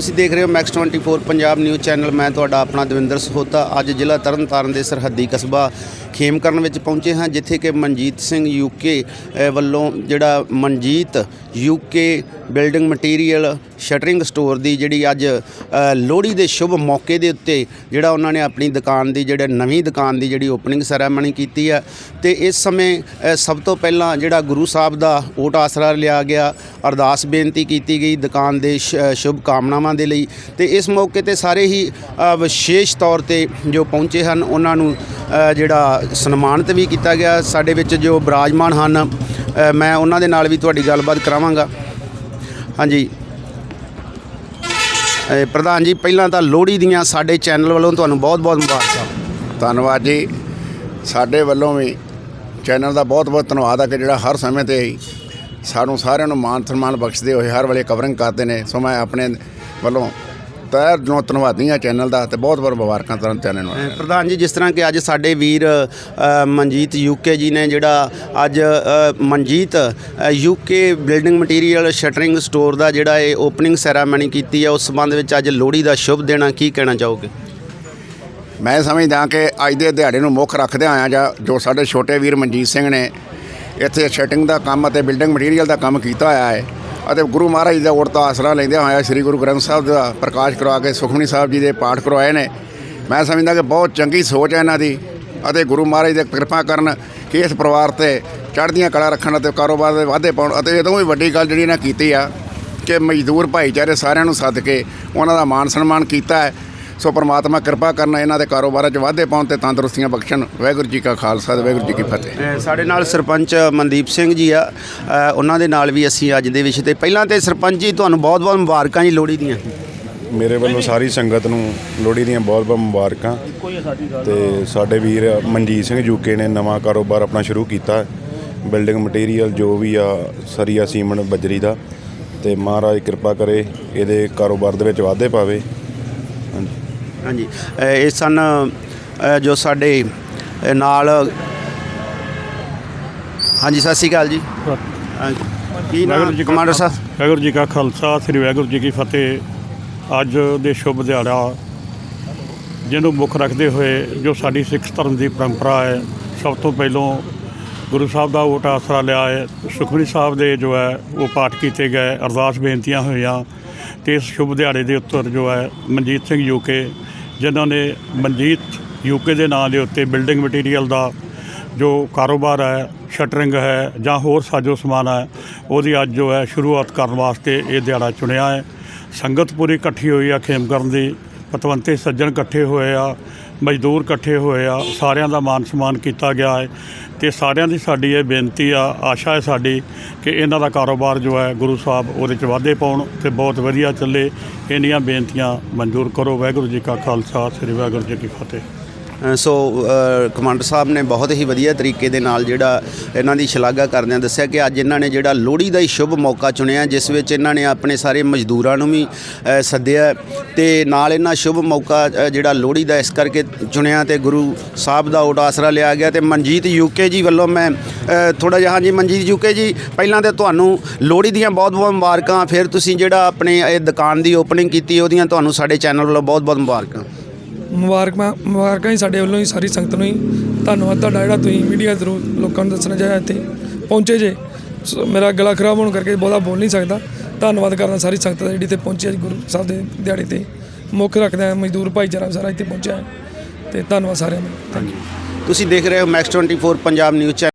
ਤੁਸੀਂ ਦੇਖ ਰਹੇ ਹੋ ਮੈਕਸ 24 ਪੰਜਾਬ ਨਿਊਜ਼ ਚੈਨਲ ਮੈਂ ਤੁਹਾਡਾ ਆਪਣਾ ਦਵਿੰਦਰ ਸਹੋਤਾ। ਅੱਜ ਜ਼ਿਲ੍ਹਾ ਤਰਨਤਾਰਨ ਦੇ ਸਰਹੱਦੀ ਕਸਬਾ ਖੇਮਕਰਨ ਵਿੱਚ ਪਹੁੰਚੇ ਹਾਂ ਜਿੱਥੇ ਕਿ ਮਨਜੀਤ ਸਿੰਘ ਯੂਕੇ ਅ, ਵੱਲੋਂ ਜਿਹੜਾ Manjeet UK building material shuttering store ਦੀ ਜਿਹੜੀ ਅੱਜ ਲੋਹੜੀ ਦੇ ਸ਼ੁਭ ਮੌਕੇ ਦੇ ਉੱਤੇ ਜਿਹੜਾ ਉਹਨਾਂ ਨੇ ਆਪਣੀ ਦੁਕਾਨ ਦੀ ਜਿਹੜਾ ਨਵੀਂ ਦੁਕਾਨ ਦੀ ਜਿਹੜੀ ਓਪਨਿੰਗ ਸੈਰੇਮਨੀ ਕੀਤੀ ਹੈ ਤੇ ਇਸ ਸਮੇਂ ਸਭ ਤੋਂ ਪਹਿਲਾਂ ਜਿਹੜਾ ਗੁਰੂ ਸਾਹਿਬ ਦਾ ਓਟ ਆਸਰਾ ਲਿਆ ਗਿਆ। ਅਰਦਾਸ ਬੇਨਤੀ ਕੀਤੀ ਗਈ ਦੁਕਾਨ ਦੇ ਸ਼ੁਭ ਕਾਮਨਾਵਾਂ ਦੇ ਲਈ ਤੇ ਇਸ ਮੌਕੇ ਤੇ ਸਾਰੇ ਹੀ ਵਿਸ਼ੇਸ਼ ਤੌਰ ਤੇ ਜੋ ਪਹੁੰਚੇ ਹਨ, ਉਹਨਾਂ ਨੂੰ ਜਿਹੜਾ ਸਨਮਾਨਿਤ ਵੀ ਕੀਤਾ ਗਿਆ। ਸਾਡੇ ਵਿੱਚ ਜੋ ਬਿਰਾਜਮਾਨ ਹਨ ਮੈਂ ਉਹਨਾਂ ਦੇ ਨਾਲ ਵੀ ਤੁਹਾਡੀ ਗੱਲਬਾਤ ਕਰਾਵਾਂਗਾ। ਹਾਂਜੀ। ਪ੍ਰਧਾਨ ਜੀ, ਪਹਿਲਾਂ ਤਾਂ ਲੋਹੜੀ ਦੀਆਂ ਸਾਡੇ ਚੈਨਲ ਵੱਲੋਂ ਤੁਹਾਨੂੰ ਬਹੁਤ-ਬਹੁਤ ਮੁਬਾਰਕਾਂ। ਧੰਨਵਾਦ ਜੀ। ਸਾਡੇ ਵੱਲੋਂ ਵੀ ਚੈਨਲ ਦਾ ਬਹੁਤ ਬਹੁਤ ਧੰਨਵਾਦ ਆ ਕਿ ਜਿਹੜਾ ਹਰ ਸਮੇਂ ਤੇ ਸਾਨੂੰ ਸਾਰਿਆਂ ਨੂੰ ਮਾਨ ਸਨਮਾਨ ਬਖਸ਼ਦੇ ਹੋਏ ਹਰ ਵੇਲੇ ਕਵਰਿੰਗ ਕਰਦੇ ਨੇ। ਸੋ ਮੈਂ ਆਪਣੇ ਵੱਲੋਂ ਤਹਿ ਦਿਲੋਂ ਧੰਨਵਾਦੀ ਹਾਂ ਚੈਨਲ ਦਾ ਤੇ ਬਹੁਤ ਬਹੁਤ ਮੁਬਾਰਕਾਂ ਤਰਨ ਚੈਨਲ ਨੂੰ। ਪ੍ਰਧਾਨ ਜੀ ਜਿਸ ਤਰ੍ਹਾਂ ਕਿ ਅੱਜ ਸਾਡੇ ਵੀਰ ਮਨਜੀਤ ਯੂਕੇ ਜੀ ਨੇ ਜਿਹੜਾ ਅੱਜ Manjeet UK building material shuttering store ਦਾ ਜਿਹੜਾ ਇਹ ਓਪਨਿੰਗ ਸੈਰਾਮਨੀ ਕੀਤੀ ਹੈ ਉਸ ਸੰਬੰਧ ਵਿੱਚ ਅੱਜ ਲੋਹੜੀ ਦਾ ਸ਼ੁਭ ਦੇਣਾ ਕੀ ਕਹਿਣਾ ਚਾਹੋਗੇ? ਮੈਂ ਸਮਝਦਾ ਕਿ ਅੱਜ ਦੇ ਦਿਹਾੜੇ ਨੂੰ ਮੁੱਖ ਰੱਖਦੇ ਆਇਆ ਜਾਂ ਜੋ ਸਾਡੇ ਛੋਟੇ ਵੀਰ ਮਨਜੀਤ ਸਿੰਘ ਨੇ ਇੱਥੇ ਸ਼ਟਿੰਗ ਦਾ ਕੰਮ ਅਤੇ ਬਿਲਡਿੰਗ ਮਟੀਰੀਅਲ ਦਾ ਕੰਮ ਕੀਤਾ ਹੋਇਆ ਹੈ ਅਤੇ ਗੁਰੂ ਮਹਾਰਾਜ ਦਾ ਉੜਤਾ ਆਸਰਾ ਲੈਂਦਿਆਂ ਹੋਇਆ ਸ੍ਰੀ ਗੁਰੂ ਗ੍ਰੰਥ ਸਾਹਿਬ ਦਾ ਪ੍ਰਕਾਸ਼ ਕਰਵਾ ਕੇ ਸੁਖਮਨੀ ਸਾਹਿਬ ਜੀ ਦੇ ਪਾਠ ਕਰਵਾਏ ਨੇ। ਮੈਂ ਸਮਝਦਾ ਕਿ ਬਹੁਤ ਚੰਗੀ ਸੋਚ ਹੈ ਇਹਨਾਂ ਦੀ ਅਤੇ ਗੁਰੂ ਮਹਾਰਾਜ ਦੇ ਕਿਰਪਾ ਕਰਨ ਕਿ ਇਸ ਪਰਿਵਾਰ ਤੇ ਚੜ੍ਹਦੀਆਂ ਕਲਾ ਰੱਖਣ ਅਤੇ ਕਾਰੋਬਾਰ ਦੇ ਵਾਧੇ ਪਾਉਣ ਅਤੇ ਇਹ ਤੋਂ ਵੀ ਵੱਡੀ ਗੱਲ ਜਿਹੜੀ ਇਹਨਾਂ ਕੀਤੀ ਆ ਕਿ ਮਜ਼ਦੂਰ ਭਾਈਚਾਰੇ ਸਾਰਿਆਂ ਨੂੰ ਸੱਦ ਕੇ ਉਹਨਾਂ ਦਾ ਮਾਣ ਸਨਮਾਨ ਕੀਤਾ ਹੈ ਸੋ ਪ੍ਰਮਾਤਮਾ ਕਿਰਪਾ ਕਰਨ ਇਹਨਾਂ ਦੇ ਕਾਰੋਬਾਰਾਂ 'ਚ ਵਾਧੇ ਪਾਉਣ ਤੇ ਤੰਦਰੁਸਤੀਆਂ ਬਖਸ਼ਣ। ਵਾਹਿਗੁਰੂ ਜੀ ਕਾ ਖਾਲਸਾ ਤੇ ਵਾਹਿਗੁਰੂ ਜੀ ਕੀ ਫਤਿਹ। ਸਾਡੇ ਨਾਲ ਸਰਪੰਚ ਮਨਦੀਪ ਸਿੰਘ ਜੀ ਆ। ਉਹਨਾਂ ਦੇ ਨਾਲ ਵੀ ਅਸੀਂ ਅੱਜ ਦੇ ਵਿਸ਼ੇ ਤੇ ਪਹਿਲਾਂ ਤੇ ਸਰਪੰਚ ਜੀ ਤੁਹਾਨੂੰ ਬਹੁਤ-ਬਹੁਤ ਮੁਬਾਰਕਾਂ ਜੀ ਲੋਹੜੀ ਦੀਆਂ। ਮੇਰੇ ਵੱਲੋਂ ਸਾਰੀ ਸੰਗਤ ਨੂੰ ਲੋਹੜੀ ਦੀਆਂ ਬਹੁਤ-ਬਹੁਤ ਮੁਬਾਰਕਾਂ। ਤੇ ਸਾਡੇ ਵੀਰ ਮਨਜੀਤ ਸਿੰਘ ਯੂਕੇ ਨੇ ਨਵਾਂ ਕਾਰੋਬਾਰ ਆਪਣਾ ਸ਼ੁਰੂ ਕੀਤਾ। ਹੈ। ਬਿਲਡਿੰਗ ਮਟੀਰੀਅਲ ਜੋ ਵੀ ਆ ਸਰੀਆ ਸੀਮਨ ਬਜਰੀ ਦਾ। ਤੇ ਮਹਾਰਾਜ ਕਿਰਪਾ ਕਰੇ ਇਹਦੇ ਕਾਰੋਬਾਰ ਦੇ ਵਿੱਚ ਵਾਧੇ ਪਾਵੇ। ਹਾਂਜੀ ਹਾਂਜੀ। ਇਹ ਸਨ ਜੋ ਸਾਡੇ ਨਾਲ ਹਾਂਜੀ ਸਤਿ ਸ਼੍ਰੀ ਅਕਾਲ ਜੀ। ਹਾਂਜੀ। ਕੀ ਨਾਮ ਕਮਾਂਡਰ ਸਾਹਿਬ। ਵਾਹਿਗੁਰੂ ਜੀ ਕਾ ਖਾਲਸਾ ਸ੍ਰੀ ਵਾਹਿਗੁਰੂ ਜੀ ਕੀ ਫਤਿਹ। ਅੱਜ ਦੇ ਸ਼ੁਭ ਦਿਹਾੜਾ ਜਿਹਨੂੰ ਮੁੱਖ ਰੱਖਦੇ ਹੋਏ ਜੋ ਸਾਡੀ ਸਿੱਖ ਧਰਮ ਦੀ ਪਰੰਪਰਾ ਹੈ ਸਭ ਤੋਂ ਪਹਿਲੋਂ ਗੁਰੂ ਸਾਹਿਬ ਦਾ ਓਟ ਆਸਰਾ ਲਿਆ ਹੈ। ਸੁਖਮਨੀ ਸਾਹਿਬ ਦੇ ਜੋ ਹੈ ਉਹ ਪਾਠ ਕੀਤੇ ਗਏ। ਅਰਦਾਸ ਬੇਨਤੀਆਂ ਹੋਈਆਂ। ਤੇ ਇਸ ਸ਼ੁਭ ਦਿਹਾੜੇ ਦੇ ਉੱਤਰ ਜੋ ਹੈ ਮਨਜੀਤ ਸਿੰਘ ਯੂਕੇ ਜਿਨ੍ਹਾਂ ਨੇ ਮਨਜੀਤ ਯੂਕੇ ਦੇ ਨਾਂ ਦੇ ਉੱਤੇ ਬਿਲਡਿੰਗ ਮਟੀਰੀਅਲ ਦਾ ਜੋ ਕਾਰੋਬਾਰ ਹੈ ਸ਼ਟਰਿੰਗ ਹੈ ਜਾਂ ਹੋਰ ਸਾਜੋ ਸਮਾਨ ਹੈ, ਉਹਦੀ ਅੱਜ ਜੋ ਹੈ, ਸ਼ੁਰੂਆਤ ਕਰਨ ਵਾਸਤੇ ਇਹ ਦਿਹਾੜਾ ਚੁਣਿਆ ਹੈ। ਸੰਗਤ ਪੂਰੀ ਇਕੱਠੀ ਹੋਈ ਆ ਖੇਮ ਕਰਨ ਦੀ। ਪਤਵੰਤੇ ਸੱਜਣ ਇਕੱਠੇ ਹੋਏ ਆ, ਮਜ਼ਦੂਰ ਇਕੱਠੇ ਹੋਏ ਆ, ਸਾਰਿਆਂ ਦਾ ਮਾਨ ਸਨਮਾਨ ਕੀਤਾ ਗਿਆ ਹੈ ਤੇ ਸਾਰਿਆਂ ਦੀ ਸਾਡੀ ਇਹ ਬੇਨਤੀ ਆ, ਆਸ਼ਾ ਹੈ ਸਾਡੀ ਕਿ ਇਹਨਾਂ ਦਾ ਕਾਰੋਬਾਰ ਜੋ ਹੈ ਗੁਰੂ ਸਾਹਿਬ ਉਹਦੇ ਚ ਵਾਧੇ ਪਾਉਣ ਤੇ ਬਹੁਤ ਵਧੀਆ ਚੱਲੇ, ਇੰਨੀਆਂ ਬੇਨਤੀਆਂ ਮਨਜ਼ੂਰ ਕਰੋ, ਵਾਹਿਗੁਰੂ ਜੀ ਕਾ ਖਾਲਸਾ, ਸ੍ਰੀ ਵਾਹਿਗੁਰੂ ਜੀ ਕੀ ਫਤਿਹ। ਸੋ ਕਮਾਂਡਰ ਸਾਹਿਬ ਨੇ ਬਹੁਤ ਹੀ ਵਧੀਆ ਤਰੀਕੇ ਦੇ ਨਾਲ ਜਿਹੜਾ ਇਹਨਾਂ ਦੀ ਸ਼ਲਾਘਾ ਕਰਦਿਆਂ ਦੱਸਿਆ ਕਿ ਅੱਜ ਇਹਨਾਂ ਨੇ ਜਿਹੜਾ ਲੋਹੜੀ ਦਾ ਹੀ ਸ਼ੁਭ ਮੌਕਾ ਚੁਣਿਆ, ਜਿਸ ਵਿੱਚ ਇਹਨਾਂ ਨੇ ਆਪਣੇ ਸਾਰੇ ਮਜ਼ਦੂਰਾਂ ਨੂੰ ਵੀ ਸੱਦਿਆ ਤੇ ਨਾਲ ਇਹਨਾਂ ਸ਼ੁਭ ਮੌਕਾ ਜਿਹੜਾ ਲੋਹੜੀ ਦਾ ਇਸ ਕਰਕੇ ਚੁਣਿਆ ਤੇ ਗੁਰੂ ਸਾਹਿਬ ਦਾ ਓਟ ਆਸਰਾ ਲਿਆ ਗਿਆ ਤੇ ਮਨਜੀਤ ਯੂਕੇ ਜੀ ਵੱਲੋਂ ਮੈਂ ਥੋੜਾ ਜਿਹਾ, ਹਾਂਜੀ ਮਨਜੀਤ ਯੂਕੇ ਜੀ, ਪਹਿਲਾਂ ਤੇ ਤੁਹਾਨੂੰ ਲੋਹੜੀ ਦੀਆਂ ਬਹੁਤ-ਬਹੁਤ ਮੁਬਾਰਕਾਂ, ਫਿਰ ਤੁਸੀਂ ਜਿਹੜਾ ਆਪਣੇ ਇਹ ਦੁਕਾਨ ਦੀ ਓਪਨਿੰਗ ਕੀਤੀ, ਉਹਦੀਆਂ ਤੁਹਾਨੂੰ ਸਾਡੇ ਚੈਨਲ ਵੱਲੋਂ ਬਹੁਤ-ਬਹੁਤ ਮੁਬਾਰਕਾਂ। ਮੁਬਾਰਕਾਂ ਮੁਬਾਰਕਾਂ ਹੀ ਸਾਡੇ ਵੱਲੋਂ ਹੀ ਸਾਰੀ ਸੰਗਤ ਨੂੰ ਹੀ ਧੰਨਵਾਦ ਤੁਹਾਡਾ ਜਿਹੜਾ ਤੁਸੀਂ ਮੀਡੀਆ ਥਰੂ ਲੋਕਾਂ ਨੂੰ ਦੱਸਣਾ ਚਾਹਿਆ ਇੱਥੇ ਪਹੁੰਚੇ ਜੇ। ਸੋ, ਮੇਰਾ ਗਲਾ ਖਰਾਬ ਹੋਣ ਕਰਕੇ ਬਹੁਤਾ ਬੋਲ ਨਹੀਂ ਸਕਦਾ। ਧੰਨਵਾਦ ਕਰਨਾ ਸਾਰੀ ਸੰਗਤ ਦਾ ਜਿਹੜੀ ਤੇ ਪਹੁੰਚੀ ਅੱਜ ਗੁਰੂ ਸਾਹਿਬ ਦੇ ਦਿਹਾੜੇ ਤੇ। ਮੁੱਖ ਰੱਖਦਾ ਮਜ਼ਦੂਰ ਭਾਈਚਾਰਾ ਸਾਰਾ ਇੱਥੇ ਪਹੁੰਚਿਆ ਹੈ। ਤੇ ਧੰਨਵਾਦ ਸਾਰਿਆਂ ਨੂੰ ਥੈਂਕ ਯੂ ਤੁਸੀਂ ਦੇਖ ਰਹੇ ਹੋ ਮੈਕਸ 24 ਪੰਜਾਬ ਨਿਊਜ਼ ਚੈਨਲ